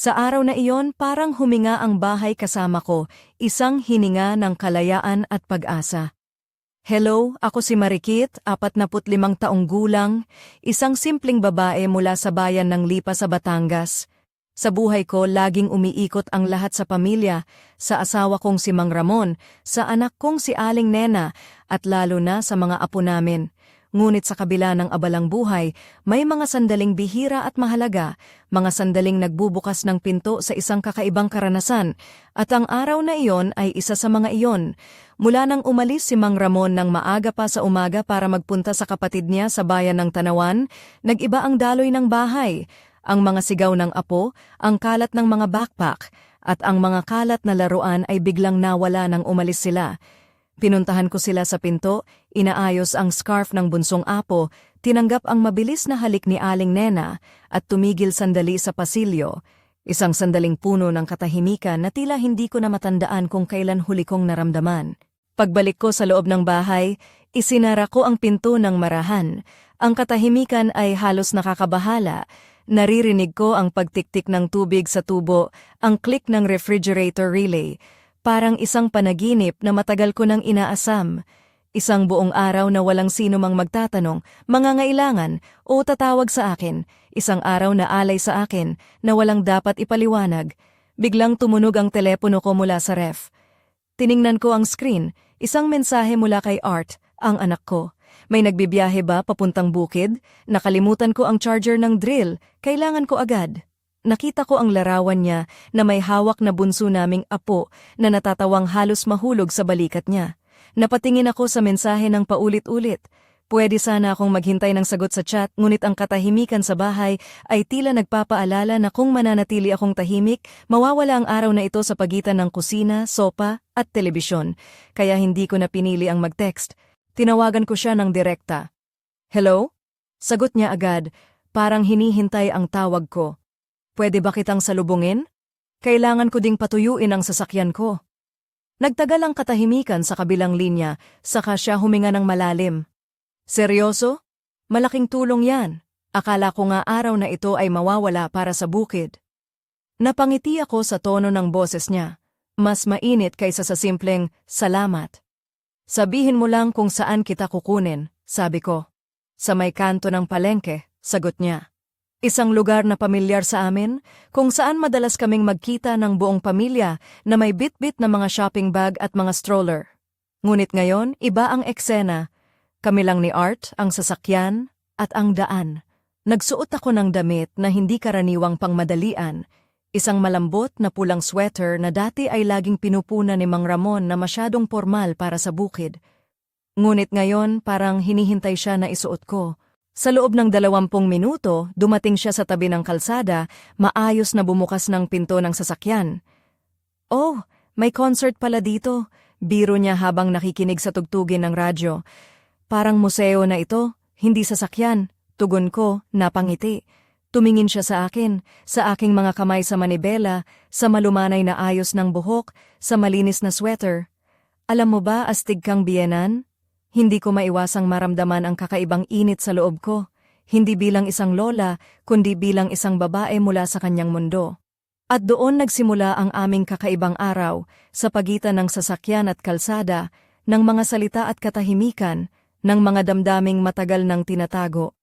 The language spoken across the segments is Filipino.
Sa araw na iyon, parang huminga ang bahay kasama ko, isang hininga ng kalayaan at pag-asa. Hello, ako si Marikit, 45 taong gulang, isang simpleng babae mula sa bayan ng Lipa sa Batangas. Sa buhay ko, laging umiikot ang lahat sa pamilya, sa asawa kong si Mang Ramon, sa anak kong si Aling Nena, at lalo na sa mga apo namin. Ngunit sa kabila ng abalang buhay, may mga sandaling bihira at mahalaga, mga sandaling nagbubukas ng pinto sa isang kakaibang karanasan, at ang araw na iyon ay isa sa mga iyon. Mula nang umalis si Mang Ramon ng maaga pa sa umaga para magpunta sa kapatid niya sa bayan ng Tanawan, nag-iba ang daloy ng bahay, ang mga sigaw ng apo, ang kalat ng mga backpack, at ang mga kalat na laruan ay biglang nawala nang umalis sila. Pinuntahan ko sila sa pinto, inaayos ang scarf ng bunsong apo, tinanggap ang mabilis na halik ni Aling Nena at tumigil sandali sa pasilyo. Isang sandaling puno ng katahimikan na tila hindi ko na matandaan kung kailan huli kong naramdaman. Pagbalik ko sa loob ng bahay, isinara ko ang pinto ng marahan. Ang katahimikan ay halos nakakabahala. Naririnig ko ang pagtiktik ng tubig sa tubo, ang click ng refrigerator relay, Parang isang panaginip na matagal ko nang inaasam. Isang buong araw na walang sino mang magtatanong, mangangailangan o tatawag sa akin. Isang araw na alay sa akin na walang dapat ipaliwanag. Biglang tumunog ang telepono ko mula sa ref. Tiningnan ko ang screen, isang mensahe mula kay Art, ang anak ko. May nagbibiyahe ba papuntang bukid? Nakalimutan ko ang charger ng drill, kailangan ko agad. Nakita ko ang larawan niya na may hawak na bunso naming apo na natatawang halos mahulog sa balikat niya. Napatingin ako sa mensahe ng paulit-ulit. Pwede sana akong maghintay ng sagot sa chat ngunit ang katahimikan sa bahay ay tila nagpapaalala na kung mananatili akong tahimik, mawawala ang araw na ito sa pagitan ng kusina, sopa at telebisyon. Kaya hindi ko na pinili ang mag-text. Tinawagan ko siya ng direkta. Hello? Sagot niya agad, parang hinihintay ang tawag ko. Pwede ba kitang salubungin? Kailangan ko ding patuyuin ang sasakyan ko. Nagtagal ang katahimikan sa kabilang linya, saka siya huminga ng malalim. Seryoso? Malaking tulong yan. Akala ko nga araw na ito ay mawawala para sa bukid. Napangiti ako sa tono ng boses niya. Mas mainit kaysa sa simpleng, salamat. Sabihin mo lang kung saan kita kukunin, sabi ko. Sa may kanto ng palengke, sagot niya. Isang lugar na pamilyar sa amin, kung saan madalas kaming magkita ng buong pamilya na may bit-bit na mga shopping bag at mga stroller. Ngunit ngayon, iba ang eksena. Kami lang ni Art, ang sasakyan, at ang daan. Nagsuot ako ng damit na hindi karaniwang pangmadalian, isang malambot na pulang sweater na dati ay laging pinupunan ni Mang Ramon na masyadong formal para sa bukid. Ngunit ngayon parang hinihintay siya na isuot ko. Sa loob ng dalawampung minuto, dumating siya sa tabi ng kalsada, maayos na bumukas ng pinto ng sasakyan. Oh, may concert pala dito, biro niya habang nakikinig sa tugtugin ng radyo. Parang museo na ito, hindi sasakyan, tugon ko, napangiti. Tumingin siya sa akin, sa aking mga kamay sa manibela, sa malumanay na ayos ng buhok, sa malinis na sweater. Alam mo ba, astig kang biyenan? Hindi ko maiwasang maramdaman ang kakaibang init sa loob ko, hindi bilang isang lola, kundi bilang isang babae mula sa kanyang mundo. At doon nagsimula ang aming kakaibang araw, sa pagitan ng sasakyan at kalsada, ng mga salita at katahimikan, ng mga damdaming matagal nang tinatago.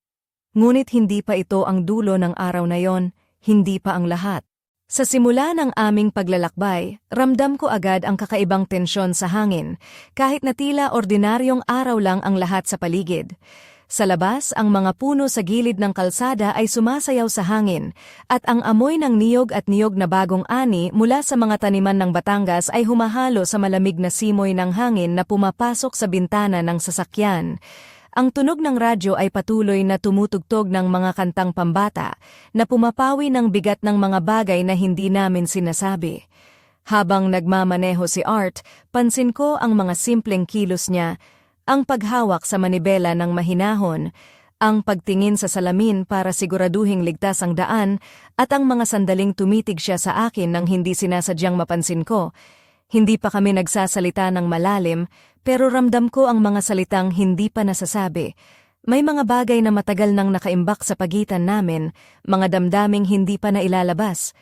Ngunit hindi pa ito ang dulo ng araw na yon, hindi pa ang lahat. Sa simula ng aming paglalakbay, ramdam ko agad ang kakaibang tensyon sa hangin, kahit na tila ordinaryong araw lang ang lahat sa paligid. Sa labas, ang mga puno sa gilid ng kalsada ay sumasayaw sa hangin, at ang amoy ng niyog at niyog na bagong ani mula sa mga taniman ng Batangas ay humahalo sa malamig na simoy ng hangin na pumapasok sa bintana ng sasakyan. Ang tunog ng radyo ay patuloy na tumutugtog ng mga kantang pambata na pumapawi ng bigat ng mga bagay na hindi namin sinasabi. Habang nagmamaneho si Art, pansin ko ang mga simpleng kilos niya, ang paghawak sa manibela ng mahinahon, ang pagtingin sa salamin para siguraduhing ligtas ang daan, at ang mga sandaling tumitig siya sa akin nang hindi sinasadyang mapansin ko. Hindi pa kami nagsasalita ng malalim, pero ramdam ko ang mga salitang hindi pa nasasabi. May mga bagay na matagal nang nakaimbak sa pagitan namin, mga damdaming hindi pa nailalabas.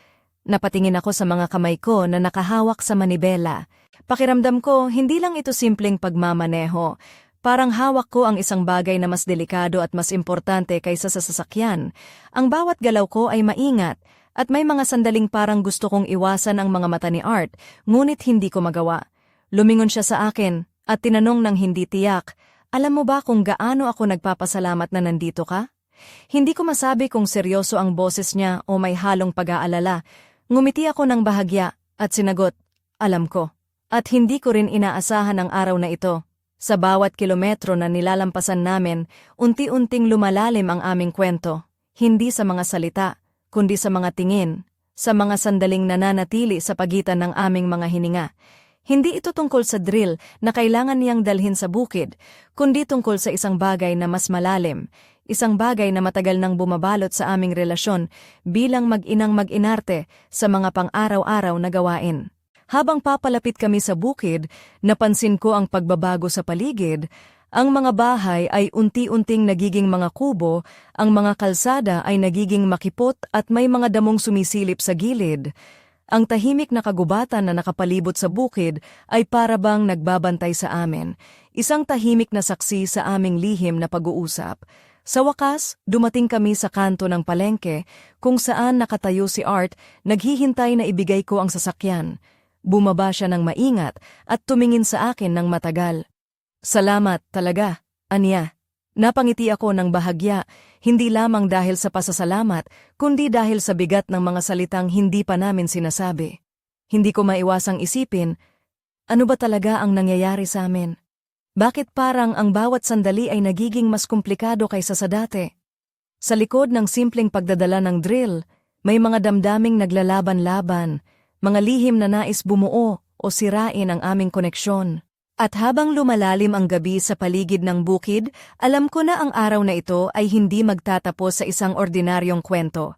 Napatingin ako sa mga kamay ko na nakahawak sa manibela. Pakiramdam ko, hindi lang ito simpleng pagmamaneho. Parang hawak ko ang isang bagay na mas delikado at mas importante kaysa sa sasakyan. Ang bawat galaw ko ay maingat, at may mga sandaling parang gusto kong iwasan ang mga mata ni Art, ngunit hindi ko magawa. Lumingon siya sa akin, at tinanong ng hindi tiyak, alam mo ba kung gaano ako nagpapasalamat na nandito ka? Hindi ko masabi kung seryoso ang boses niya o may halong pag-aalala. Ngumiti ako ng bahagya at sinagot, alam ko. At hindi ko rin inaasahan ang araw na ito. Sa bawat kilometro na nilalampasan namin, unti-unting lumalalim ang aming kwento. Hindi sa mga salita, kundi sa mga tingin, sa mga sandaling nananatili sa pagitan ng aming mga hininga. Hindi ito tungkol sa drill na kailangan niyang dalhin sa bukid, kundi tungkol sa isang bagay na mas malalim, isang bagay na matagal nang bumabalot sa aming relasyon bilang mag-inang mag-inarte sa mga pang-araw-araw na gawain. Habang papalapit kami sa bukid, napansin ko ang pagbabago sa paligid. Ang mga bahay ay unti-unting nagiging mga kubo, ang mga kalsada ay nagiging makipot at may mga damong sumisilip sa gilid. Ang tahimik na kagubatan na nakapalibot sa bukid ay para bang nagbabantay sa amin, isang tahimik na saksi sa aming lihim na pag-uusap. Sa wakas, dumating kami sa kanto ng palengke kung saan nakatayo si Art, naghihintay na ibigay ko ang sasakyan. Bumaba siya ng maingat at tumingin sa akin ng matagal. Salamat talaga, Anya. Napangiti ako ng bahagya, hindi lamang dahil sa pasasalamat, kundi dahil sa bigat ng mga salitang hindi pa namin sinasabi. Hindi ko maiwasang isipin, ano ba talaga ang nangyayari sa amin? Bakit parang ang bawat sandali ay nagiging mas komplikado kaysa sa dati? Sa likod ng simpleng pagdadala ng drill, may mga damdaming naglalaban-laban, mga lihim na nais bumuo o sirain ang aming koneksyon. At habang lumalalim ang gabi sa paligid ng bukid, alam ko na ang araw na ito ay hindi magtatapos sa isang ordinaryong kwento.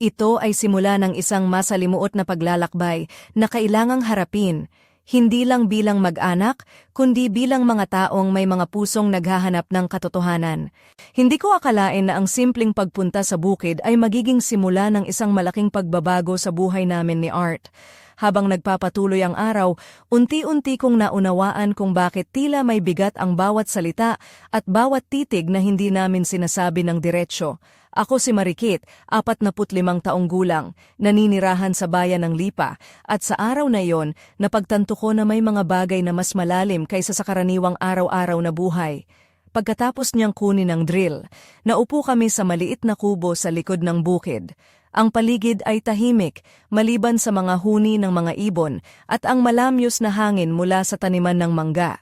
Ito ay simula ng isang masalimuot na paglalakbay na kailangang harapin, hindi lang bilang mag-anak, kundi bilang mga taong may mga pusong naghahanap ng katotohanan. Hindi ko akalain na ang simpleng pagpunta sa bukid ay magiging simula ng isang malaking pagbabago sa buhay namin ni Art. Habang nagpapatuloy ang araw, unti-unti kong naunawaan kung bakit tila may bigat ang bawat salita at bawat titig na hindi namin sinasabi ng diretsyo. Ako si Marikit, 45 taong gulang, naninirahan sa bayan ng Lipa, at sa araw na iyon, napagtanto ko na may mga bagay na mas malalim kaysa sa karaniwang araw-araw na buhay. Pagkatapos niyang kunin ang drill, naupo kami sa maliit na kubo sa likod ng bukid. Ang paligid ay tahimik, maliban sa mga huni ng mga ibon at ang malamyos na hangin mula sa taniman ng mangga.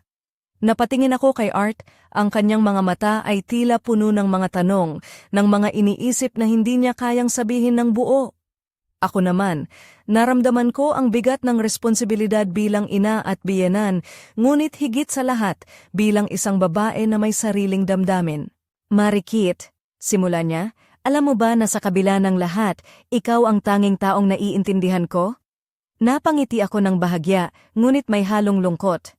Napatingin ako kay Art, ang kanyang mga mata ay tila puno ng mga tanong, ng mga iniisip na hindi niya kayang sabihin ng buo. Ako naman, naramdaman ko ang bigat ng responsibilidad bilang ina at biyenan, ngunit higit sa lahat bilang isang babae na may sariling damdamin. Marikit, simula niya, alam mo ba na sa kabila ng lahat, ikaw ang tanging taong naiintindihan ko? Napangiti ako ng bahagya, ngunit may halong lungkot.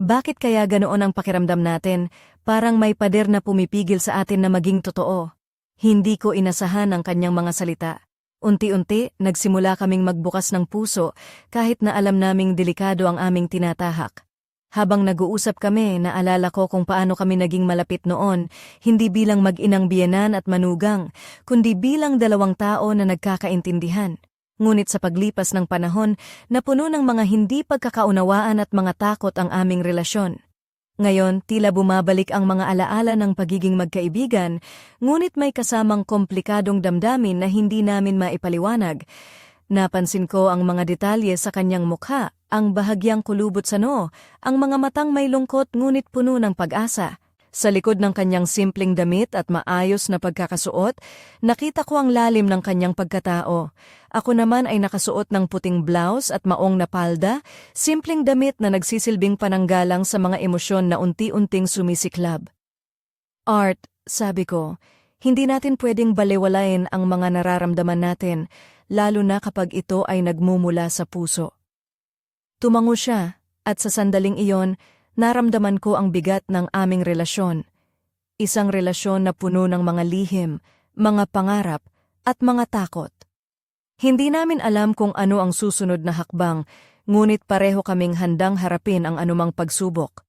Bakit kaya ganoon ang pakiramdam natin, parang may pader na pumipigil sa atin na maging totoo? Hindi ko inasahan ang kanyang mga salita. Unti-unti, nagsimula kaming magbukas ng puso kahit na alam naming delikado ang aming tinatahak. Habang nag-uusap kami, naalala ko kung paano kami naging malapit noon, hindi bilang mag-inang biyenan at manugang, kundi bilang dalawang tao na nagkakaintindihan. Ngunit sa paglipas ng panahon, napuno ng mga hindi pagkakaunawaan at mga takot ang aming relasyon. Ngayon, tila bumabalik ang mga alaala ng pagiging magkaibigan, ngunit may kasamang komplikadong damdamin na hindi namin maipaliwanag. Napansin ko ang mga detalye sa kanyang mukha, ang bahagyang kulubot sa noo, ang mga matang may lungkot ngunit puno ng pag-asa. Sa likod ng kanyang simpleng damit at maayos na pagkakasuot, nakita ko ang lalim ng kanyang pagkatao. Ako naman ay nakasuot ng puting blouse at maong na palda, simpleng damit na nagsisilbing pananggalang sa mga emosyon na unti-unting sumisiklab. Art, sabi ko, hindi natin pwedeng balewalain ang mga nararamdaman natin, lalo na kapag ito ay nagmumula sa puso. Tumango siya, at sa sandaling iyon, naramdaman ko ang bigat ng aming relasyon. Isang relasyon na puno ng mga lihim, mga pangarap, at mga takot. Hindi namin alam kung ano ang susunod na hakbang, ngunit pareho kaming handang harapin ang anumang pagsubok.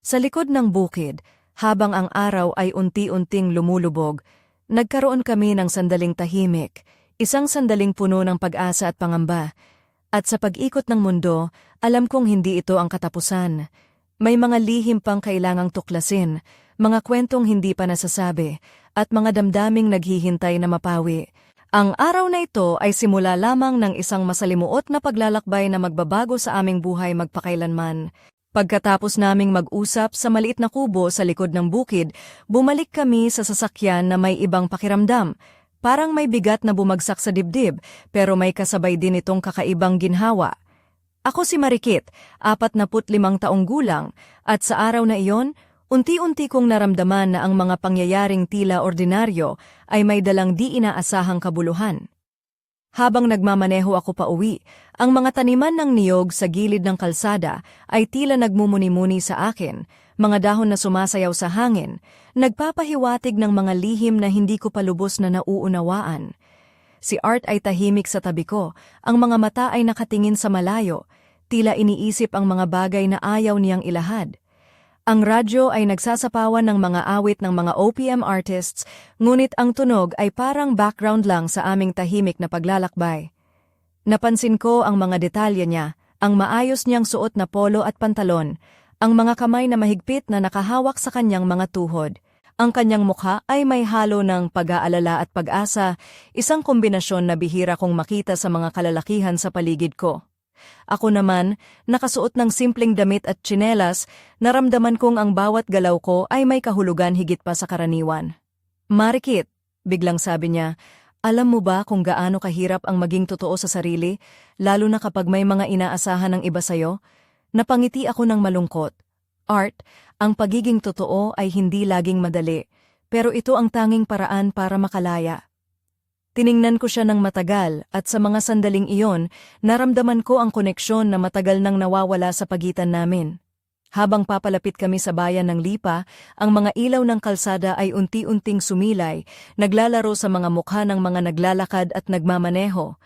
Sa likod ng bukid, habang ang araw ay unti-unting lumulubog, nagkaroon kami ng sandaling tahimik, isang sandaling puno ng pag-asa at pangamba. At sa pag-ikot ng mundo, alam kong hindi ito ang katapusan. May mga lihim pang kailangang tuklasin, mga kwentong hindi pa nasasabi, at mga damdaming naghihintay na mapawi. Ang araw na ito ay simula lamang ng isang masalimuot na paglalakbay na magbabago sa aming buhay magpakailanman. Pagkatapos naming mag-usap sa maliit na kubo sa likod ng bukid, bumalik kami sa sasakyan na may ibang pakiramdam. Parang may bigat na bumagsak sa dibdib, pero may kasabay din itong kakaibang ginhawa. Ako si Marikit, 45 taong gulang, at sa araw na iyon, unti-unti kong naramdaman na ang mga pangyayaring tila ordinaryo ay may dalang di inaasahang kabuluhan. Habang nagmamaneho ako pa uwi, ang mga taniman ng niyog sa gilid ng kalsada ay tila nagmumuni-muni sa akin, mga dahon na sumasayaw sa hangin, nagpapahiwatig ng mga lihim na hindi ko palubos na nauunawaan. Si Art ay tahimik sa tabi ko, ang mga mata ay nakatingin sa malayo, tila iniisip ang mga bagay na ayaw niyang ilahad. Ang radyo ay nagsasapawan ng mga awit ng mga OPM artists, ngunit ang tunog ay parang background lang sa aming tahimik na paglalakbay. Napansin ko ang mga detalye niya, ang maayos niyang suot na polo at pantalon, ang mga kamay na mahigpit na nakahawak sa kanyang mga tuhod. Ang kanyang mukha ay may halo ng pag-aalala at pag-asa, isang kombinasyon na bihira kong makita sa mga kalalakihan sa paligid ko. Ako naman, nakasuot ng simpleng damit at tsinelas, naramdaman kong ang bawat galaw ko ay may kahulugan higit pa sa karaniwan. Marikit, biglang sabi niya, alam mo ba kung gaano kahirap ang maging totoo sa sarili, lalo na kapag may mga inaasahan ng iba sayo? Napangiti ako ng malungkot. Art, ang pagiging totoo ay hindi laging madali, pero ito ang tanging paraan para makalaya. Tiningnan ko siya ng matagal at sa mga sandaling iyon, naramdaman ko ang koneksyon na matagal nang nawawala sa pagitan namin. Habang papalapit kami sa bayan ng Lipa, ang mga ilaw ng kalsada ay unti-unting sumilay, naglalaro sa mga mukha ng mga naglalakad at nagmamaneho.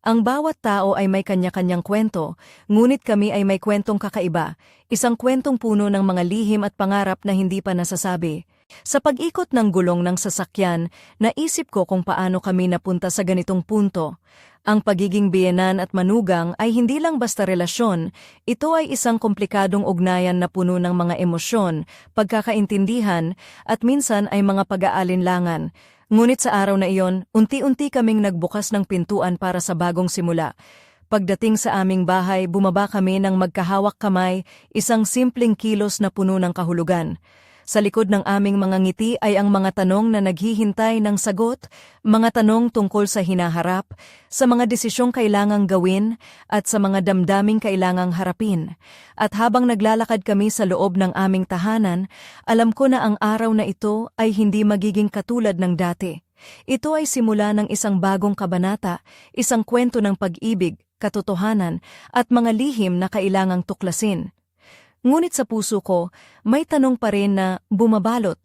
Ang bawat tao ay may kanya-kanyang kwento, ngunit kami ay may kwentong kakaiba, isang kwentong puno ng mga lihim at pangarap na hindi pa nasasabi. Sa pag-ikot ng gulong ng sasakyan, naisip ko kung paano kami napunta sa ganitong punto. Ang pagiging biyenan at manugang ay hindi lang basta relasyon, ito ay isang komplikadong ugnayan na puno ng mga emosyon, pagkakaintindihan, at minsan ay mga pag-aalinlangan. Ngunit sa araw na iyon, unti-unti kaming nagbukas ng pintuan para sa bagong simula. Pagdating sa aming bahay, bumaba kami ng magkahawak kamay, isang simpleng kilos na puno ng kahulugan. Sa likod ng aming mga ngiti ay ang mga tanong na naghihintay ng sagot, mga tanong tungkol sa hinaharap, sa mga desisyong kailangang gawin, at sa mga damdaming kailangang harapin. At habang naglalakad kami sa loob ng aming tahanan, alam ko na ang araw na ito ay hindi magiging katulad ng dati. Ito ay simula ng isang bagong kabanata, isang kwento ng pag-ibig, katotohanan, at mga lihim na kailangang tuklasin. Ngunit sa puso ko, may tanong pa rin na bumabalot.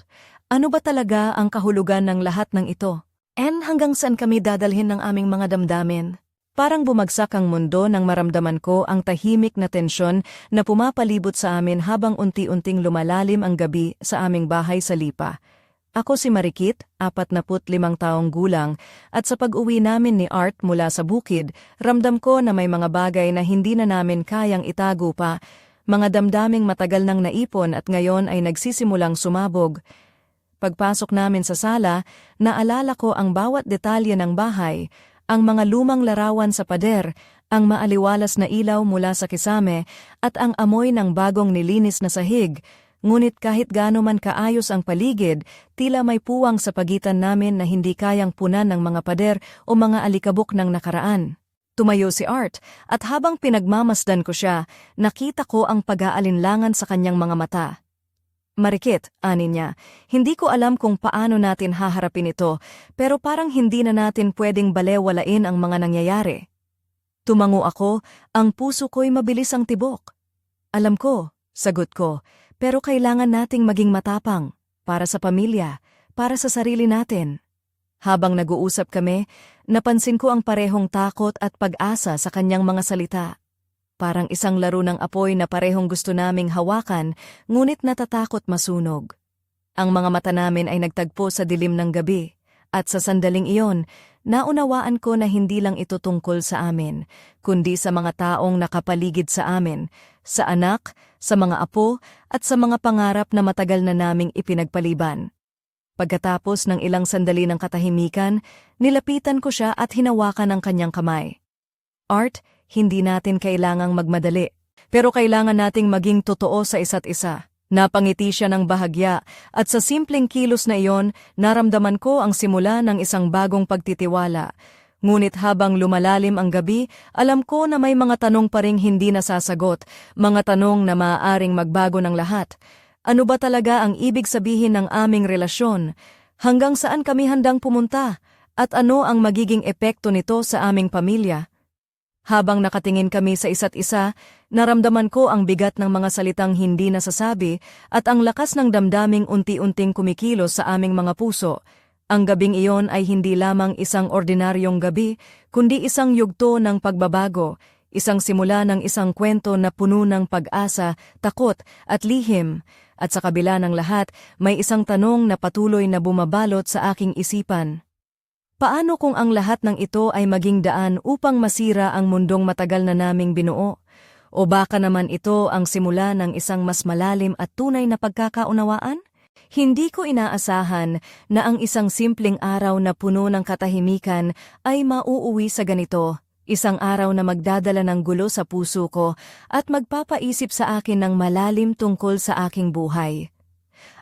Ano ba talaga ang kahulugan ng lahat ng ito? And hanggang saan kami dadalhin ng aming mga damdamin? Parang bumagsak ang mundo nang maramdaman ko ang tahimik na tensyon na pumapalibot sa amin habang unti-unting lumalalim ang gabi sa aming bahay sa Lipa. Ako si Marikit, 45 taong gulang, at sa pag-uwi namin ni Art mula sa bukid, ramdam ko na may mga bagay na hindi na namin kayang itago pa mga damdaming matagal nang naipon at ngayon ay nagsisimulang sumabog. Pagpasok namin sa sala, naalala ko ang bawat detalye ng bahay, ang mga lumang larawan sa pader, ang maaliwalas na ilaw mula sa kisame, at ang amoy ng bagong nilinis na sahig, ngunit kahit gaano man kaayos ang paligid, tila may puwang sa pagitan namin na hindi kayang punan ng mga pader o mga alikabok ng nakaraan. Tumayo si Art at habang pinagmamasdan ko siya, nakita ko ang pag-aalinlangan sa kanyang mga mata. Marikit, anin niya, hindi ko alam kung paano natin haharapin ito, pero parang hindi na natin pwedeng balewalain ang mga nangyayari. Tumango ako, ang puso ko'y mabilis ang tibok. Alam ko, sagot ko, pero kailangan nating maging matapang, para sa pamilya, para sa sarili natin. Habang nag-uusap kami, napansin ko ang parehong takot at pag-asa sa kanyang mga salita. Parang isang laro ng apoy na parehong gusto naming hawakan, ngunit natatakot masunog. Ang mga mata namin ay nagtagpo sa dilim ng gabi, at sa sandaling iyon, naunawaan ko na hindi lang ito tungkol sa amin, kundi sa mga taong nakapaligid sa amin, sa anak, sa mga apo, at sa mga pangarap na matagal na naming ipinagpaliban. Pagkatapos ng ilang sandali ng katahimikan, nilapitan ko siya at hinawakan ang kanyang kamay. Art, hindi natin kailangang magmadali, pero kailangan nating maging totoo sa isa't isa. Napangiti siya ng bahagya at sa simpleng kilos na iyon, naramdaman ko ang simula ng isang bagong pagtitiwala. Ngunit habang lumalalim ang gabi, alam ko na may mga tanong pa ring hindi nasasagot, mga tanong na maaaring magbago ng lahat. Ano ba talaga ang ibig sabihin ng aming relasyon? Hanggang saan kami handang pumunta? At ano ang magiging epekto nito sa aming pamilya? Habang nakatingin kami sa isa't isa, naramdaman ko ang bigat ng mga salitang hindi nasasabi at ang lakas ng damdaming unti-unting kumikilos sa aming mga puso. Ang gabing iyon ay hindi lamang isang ordinaryong gabi, kundi isang yugto ng pagbabago, isang simula ng isang kwento na puno ng pag-asa, takot at lihim. At sa kabila ng lahat, may isang tanong na patuloy na bumabalot sa aking isipan. Paano kung ang lahat ng ito ay maging daan upang masira ang mundong matagal na naming binuo? O baka naman ito ang simula ng isang mas malalim at tunay na pagkakaunawaan? Hindi ko inaasahan na ang isang simpleng araw na puno ng katahimikan ay mauuwi sa ganito. Isang araw na magdadala ng gulo sa puso ko at magpapaisip sa akin ng malalim tungkol sa aking buhay.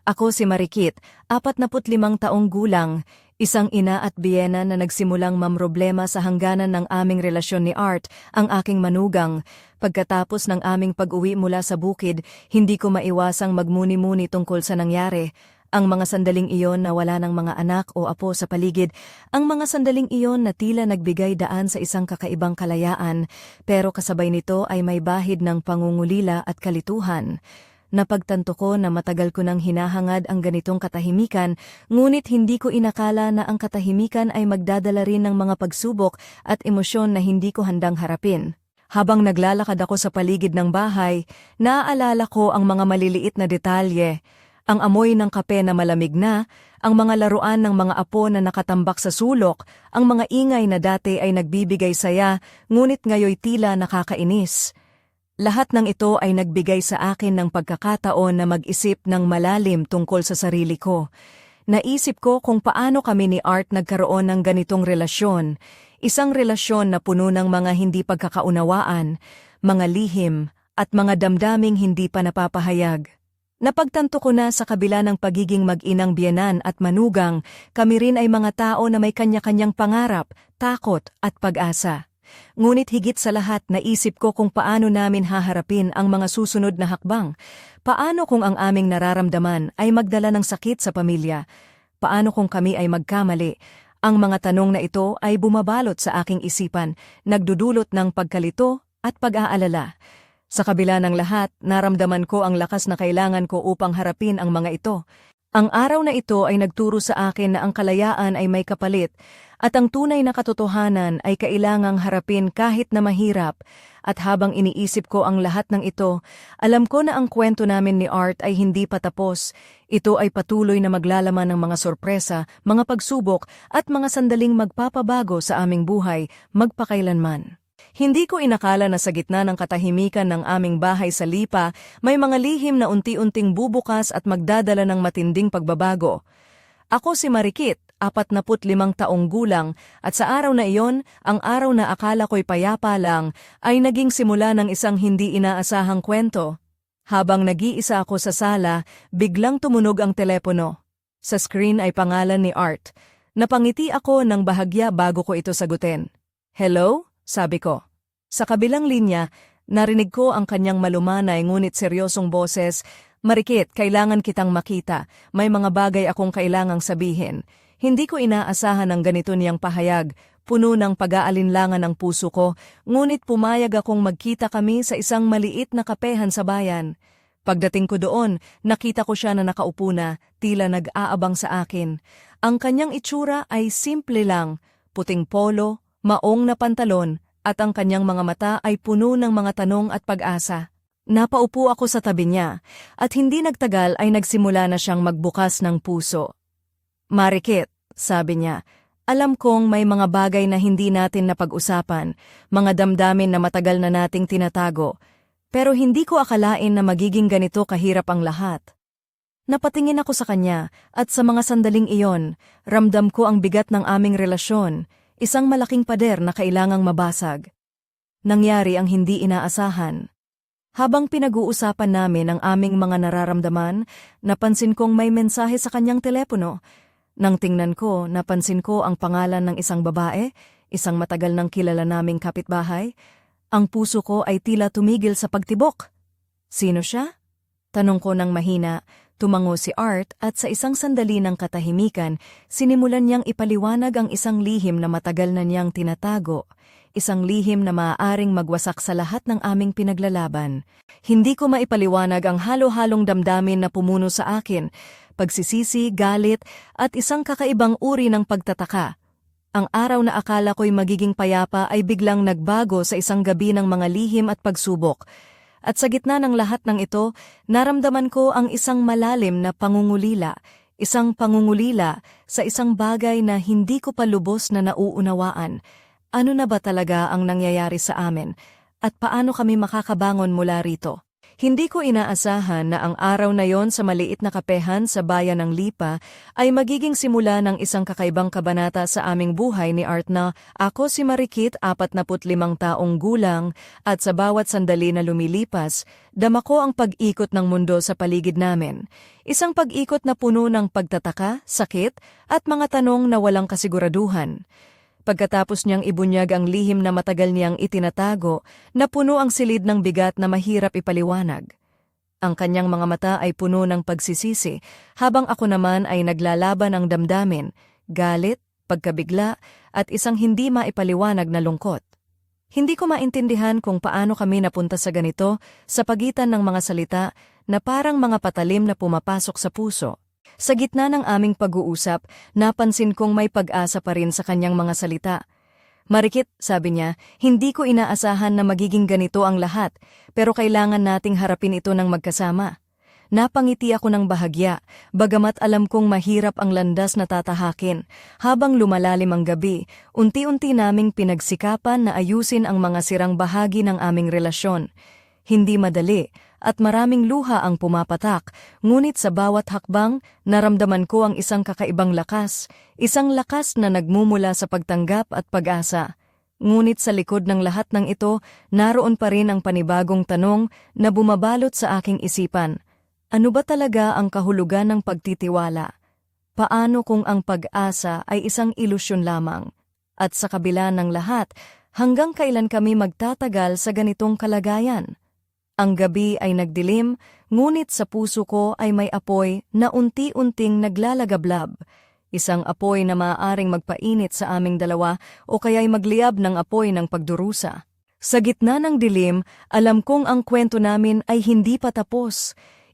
Ako si Marikit, 45 taong gulang, isang ina at biyena na nagsimulang mamroblema sa hangganan ng aming relasyon ni Art, ang aking manugang. Pagkatapos ng aming pag-uwi mula sa bukid, hindi ko maiwasang magmuni-muni tungkol sa nangyari. Ang mga sandaling iyon na wala ng mga anak o apo sa paligid, ang mga sandaling iyon na tila nagbigay daan sa isang kakaibang kalayaan, pero kasabay nito ay may bahid ng pangungulila at kalituhan. Napagtanto ko na matagal ko nang hinahangad ang ganitong katahimikan, ngunit hindi ko inakala na ang katahimikan ay magdadala rin ng mga pagsubok at emosyon na hindi ko handang harapin. Habang naglalakad ako sa paligid ng bahay, naaalala ko ang mga maliliit na detalye, ang amoy ng kape na malamig na, ang mga laruan ng mga apo na nakatambak sa sulok, ang mga ingay na dati ay nagbibigay saya, ngunit ngayoy tila nakakainis. Lahat ng ito ay nagbigay sa akin ng pagkakataon na mag-isip ng malalim tungkol sa sarili ko. Naisip ko kung paano kami ni Art nagkaroon ng ganitong relasyon, isang relasyon na puno ng mga hindi pagkakaunawaan, mga lihim, at mga damdaming hindi pa napapahayag. Napagtanto ko na sa kabila ng pagiging mag-inang biyenan at manugang, kami rin ay mga tao na may kanya-kanyang pangarap, takot at pag-asa. Ngunit higit sa lahat naisip ko kung paano namin haharapin ang mga susunod na hakbang. Paano kung ang aming nararamdaman ay magdala ng sakit sa pamilya? Paano kung kami ay magkamali? Ang mga tanong na ito ay bumabalot sa aking isipan, nagdudulot ng pagkalito at pag-aalala. Sa kabila ng lahat, naramdaman ko ang lakas na kailangan ko upang harapin ang mga ito. Ang araw na ito ay nagturo sa akin na ang kalayaan ay may kapalit at ang tunay na katotohanan ay kailangang harapin kahit na mahirap. At habang iniisip ko ang lahat ng ito, alam ko na ang kwento namin ni Art ay hindi pa tapos. Ito ay patuloy na maglalaman ng mga sorpresa, mga pagsubok at mga sandaling magpapabago sa aming buhay magpakailanman. Hindi ko inakala na sa gitna ng katahimikan ng aming bahay sa Lipa, may mga lihim na unti-unting bubukas at magdadala ng matinding pagbabago. Ako si Marikit, 45 taong gulang, at sa araw na iyon, ang araw na akala ko'y payapa lang, ay naging simula ng isang hindi inaasahang kwento. Habang nag-iisa ako sa sala, biglang tumunog ang telepono. Sa screen ay pangalan ni Art. Napangiti ako ng bahagya bago ko ito sagutin. Hello? Sabi ko. Sa kabilang linya, narinig ko ang kanyang malumanay ngunit seryosong boses, Marikit, kailangan kitang makita. May mga bagay akong kailangang sabihin. Hindi ko inaasahan ang ganito niyang pahayag. Puno ng pag-aalinlangan ang puso ko, ngunit pumayag akong magkita kami sa isang maliit na kapehan sa bayan. Pagdating ko doon, nakita ko siya na nakaupo na, tila nag-aabang sa akin. Ang kanyang itsura ay simple lang, puting polo, maong na pantalon, at ang kanyang mga mata ay puno ng mga tanong at pag-asa. Napaupo ako sa tabi niya, at hindi nagtagal ay nagsimula na siyang magbukas ng puso. Marikit, sabi niya, alam kong may mga bagay na hindi natin napag-usapan, mga damdamin na matagal na nating tinatago, pero hindi ko akalain na magiging ganito kahirap ang lahat. Napatingin ako sa kanya, at sa mga sandaling iyon, ramdam ko ang bigat ng aming relasyon, isang malaking pader na kailangang mabasag. Nangyari ang hindi inaasahan. Habang pinag-uusapan namin ang aming mga nararamdaman, napansin kong may mensahe sa kanyang telepono. Nang tingnan ko, napansin ko ang pangalan ng isang babae, isang matagal nang kilala naming kapitbahay. Ang puso ko ay tila tumigil sa pagtibok. Sino siya? Tanong ko ng mahina, tumango si Art at sa isang sandali ng katahimikan, sinimulan niyang ipaliwanag ang isang lihim na matagal na niyang tinatago isang lihim na maaaring magwasak sa lahat ng aming pinaglalaban. Hindi ko maipaliwanag ang halo-halong damdamin na pumuno sa akin, pagsisisi, galit, at isang kakaibang uri ng pagtataka. Ang araw na akala ko'y magiging payapa ay biglang nagbago sa isang gabi ng mga lihim at pagsubok. At sa gitna ng lahat ng ito, naramdaman ko ang isang malalim na pangungulila, isang pangungulila sa isang bagay na hindi ko pa lubos na nauunawaan. Ano na ba talaga ang nangyayari sa amin at paano kami makakabangon mula rito? Hindi ko inaasahan na ang araw na yon sa maliit na kapehan sa bayan ng Lipa ay magiging simula ng isang kakaibang kabanata sa aming buhay ni Art na ako si Marikit 45 taong gulang at sa bawat sandali na lumilipas, dama ko ang pag-ikot ng mundo sa paligid namin. Isang pag-ikot na puno ng pagtataka, sakit at mga tanong na walang kasiguraduhan. Pagkatapos niyang ibunyag ang lihim na matagal niyang itinatago, napuno ang silid ng bigat na mahirap ipaliwanag. Ang kanyang mga mata ay puno ng pagsisisi, habang ako naman ay naglalaban ng damdamin, galit, pagkabigla, at isang hindi maipaliwanag na lungkot. Hindi ko maintindihan kung paano kami napunta sa ganito sa pagitan ng mga salita na parang mga patalim na pumapasok sa puso. Sa gitna ng aming pag-uusap, napansin kong may pag-asa pa rin sa kanyang mga salita. Marikit, sabi niya, hindi ko inaasahan na magiging ganito ang lahat, pero kailangan nating harapin ito ng magkasama. Napangiti ako ng bahagya, bagamat alam kong mahirap ang landas na tatahakin. Habang lumalalim ang gabi, unti-unti naming pinagsikapan na ayusin ang mga sirang bahagi ng aming relasyon. Hindi madali, at maraming luha ang pumapatak, ngunit sa bawat hakbang, naramdaman ko ang isang kakaibang lakas, isang lakas na nagmumula sa pagtanggap at pag-asa. Ngunit sa likod ng lahat ng ito, naroon pa rin ang panibagong tanong na bumabalot sa aking isipan. Ano ba talaga ang kahulugan ng pagtitiwala? Paano kung ang pag-asa ay isang ilusyon lamang? At sa kabila ng lahat, hanggang kailan kami magtatagal sa ganitong kalagayan? Ang gabi ay nagdilim, ngunit sa puso ko ay may apoy na unti-unting naglalagablab. Isang apoy na maaaring magpainit sa aming dalawa o kaya'y magliyab ng apoy ng pagdurusa. Sa gitna ng dilim, alam kong ang kwento namin ay hindi pa tapos.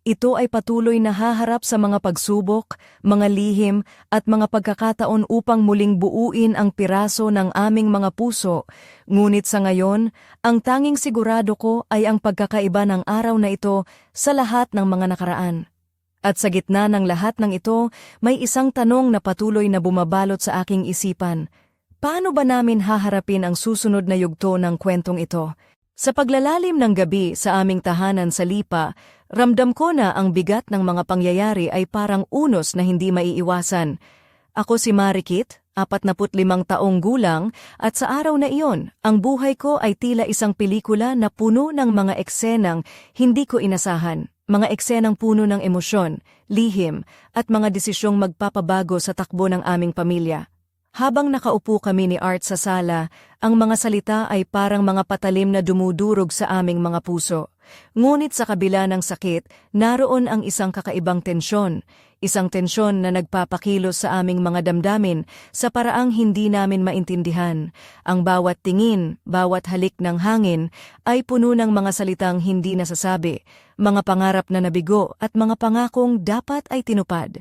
Ito ay patuloy na haharap sa mga pagsubok, mga lihim at mga pagkakataon upang muling buuin ang piraso ng aming mga puso. Ngunit sa ngayon, ang tanging sigurado ko ay ang pagkakaiba ng araw na ito sa lahat ng mga nakaraan. At sa gitna ng lahat ng ito, may isang tanong na patuloy na bumabalot sa aking isipan. Paano ba namin haharapin ang susunod na yugto ng kwentong ito? Sa paglalalim ng gabi sa aming tahanan sa Lipa, ramdam ko na ang bigat ng mga pangyayari ay parang unos na hindi maiiwasan. Ako si Marikit, 45 taong gulang, at sa araw na iyon, ang buhay ko ay tila isang pelikula na puno ng mga eksenang hindi ko inasahan. Mga eksenang puno ng emosyon, lihim, at mga desisyong magpapabago sa takbo ng aming pamilya. Habang nakaupo kami ni Art sa sala, ang mga salita ay parang mga patalim na dumudurog sa aming mga puso. Ngunit sa kabila ng sakit, naroon ang isang kakaibang tensyon. Isang tensyon na nagpapakilos sa aming mga damdamin sa paraang hindi namin maintindihan. Ang bawat tingin, bawat halik ng hangin ay puno ng mga salitang hindi nasasabi, mga pangarap na nabigo at mga pangakong dapat ay tinupad.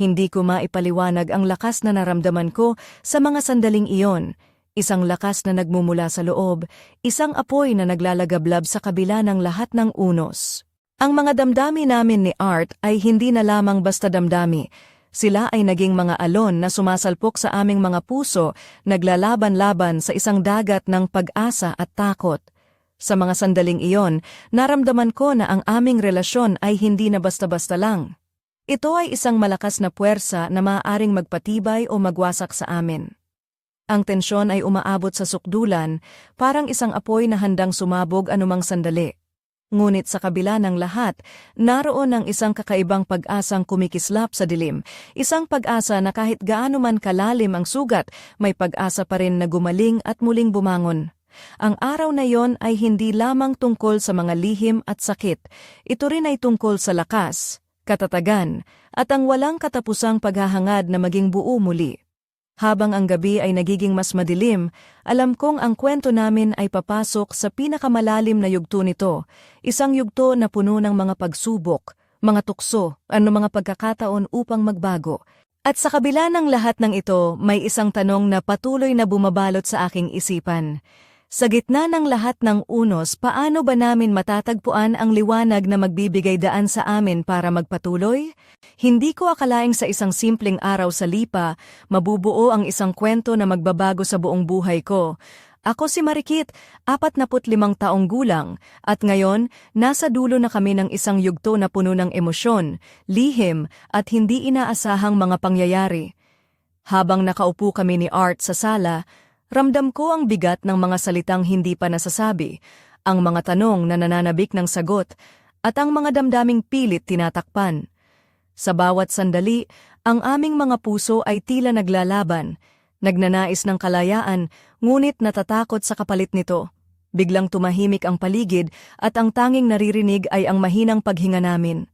Hindi ko maipaliwanag ang lakas na naramdaman ko sa mga sandaling iyon. Isang lakas na nagmumula sa loob, isang apoy na naglalagablab sa kabila ng lahat ng unos. Ang mga damdami namin ni Art ay hindi na lamang basta damdami. Sila ay naging mga alon na sumasalpok sa aming mga puso, naglalaban-laban sa isang dagat ng pag-asa at takot. Sa mga sandaling iyon, naramdaman ko na ang aming relasyon ay hindi na basta-basta lang. Ito ay isang malakas na puwersa na maaaring magpatibay o magwasak sa amin. Ang tensyon ay umaabot sa sukdulan, parang isang apoy na handang sumabog anumang sandali. Ngunit sa kabila ng lahat, naroon ang isang kakaibang pag-asang kumikislap sa dilim, isang pag-asa na kahit gaano man kalalim ang sugat, may pag-asa pa rin na gumaling at muling bumangon. Ang araw na yon ay hindi lamang tungkol sa mga lihim at sakit, ito rin ay tungkol sa lakas, katatagan, at ang walang katapusang paghahangad na maging buo muli. Habang ang gabi ay nagiging mas madilim, alam kong ang kwento namin ay papasok sa pinakamalalim na yugto nito, isang yugto na puno ng mga pagsubok, mga tukso, ano mga pagkakataon upang magbago. At sa kabila ng lahat ng ito, may isang tanong na patuloy na bumabalot sa aking isipan. Sa gitna ng lahat ng unos, paano ba namin matatagpuan ang liwanag na magbibigay daan sa amin para magpatuloy? Hindi ko akalaing sa isang simpleng araw sa lipa, mabubuo ang isang kwento na magbabago sa buong buhay ko. Ako si Marikit, 45 taong gulang, at ngayon, nasa dulo na kami ng isang yugto na puno ng emosyon, lihim, at hindi inaasahang mga pangyayari. Habang nakaupo kami ni Art sa sala, Ramdam ko ang bigat ng mga salitang hindi pa nasasabi, ang mga tanong na nananabik ng sagot, at ang mga damdaming pilit tinatakpan. Sa bawat sandali, ang aming mga puso ay tila naglalaban, nagnanais ng kalayaan, ngunit natatakot sa kapalit nito. Biglang tumahimik ang paligid at ang tanging naririnig ay ang mahinang paghinga namin.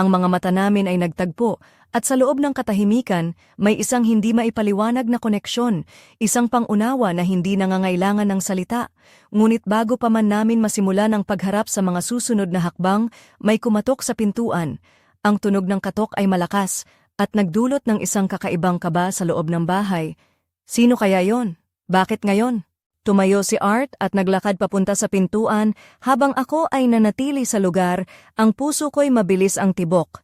Ang mga mata namin ay nagtagpo at sa loob ng katahimikan, may isang hindi maipaliwanag na koneksyon, isang pangunawa na hindi nangangailangan ng salita. Ngunit bago pa man namin masimula ng pagharap sa mga susunod na hakbang, may kumatok sa pintuan. Ang tunog ng katok ay malakas at nagdulot ng isang kakaibang kaba sa loob ng bahay. Sino kaya yon? Bakit ngayon? Tumayo si Art at naglakad papunta sa pintuan habang ako ay nanatili sa lugar, ang puso ko'y mabilis ang tibok.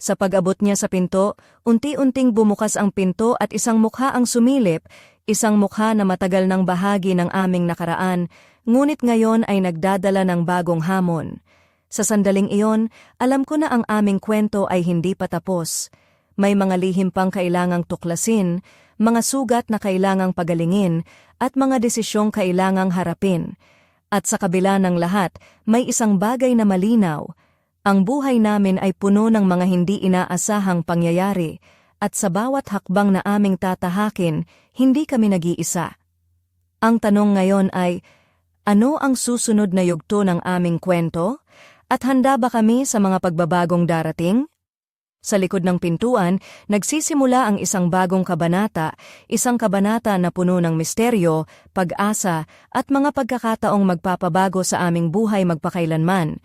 Sa pag-abot niya sa pinto, unti-unting bumukas ang pinto at isang mukha ang sumilip, isang mukha na matagal ng bahagi ng aming nakaraan, ngunit ngayon ay nagdadala ng bagong hamon. Sa sandaling iyon, alam ko na ang aming kwento ay hindi pa tapos. May mga lihim pang kailangang tuklasin, mga sugat na kailangang pagalingin, at mga desisyong kailangang harapin. At sa kabila ng lahat, may isang bagay na malinaw – ang buhay namin ay puno ng mga hindi inaasahang pangyayari, at sa bawat hakbang na aming tatahakin, hindi kami nag-iisa. Ang tanong ngayon ay, ano ang susunod na yugto ng aming kwento? At handa ba kami sa mga pagbabagong darating? Sa likod ng pintuan, nagsisimula ang isang bagong kabanata, isang kabanata na puno ng misteryo, pag-asa, at mga pagkakataong magpapabago sa aming buhay magpakailanman.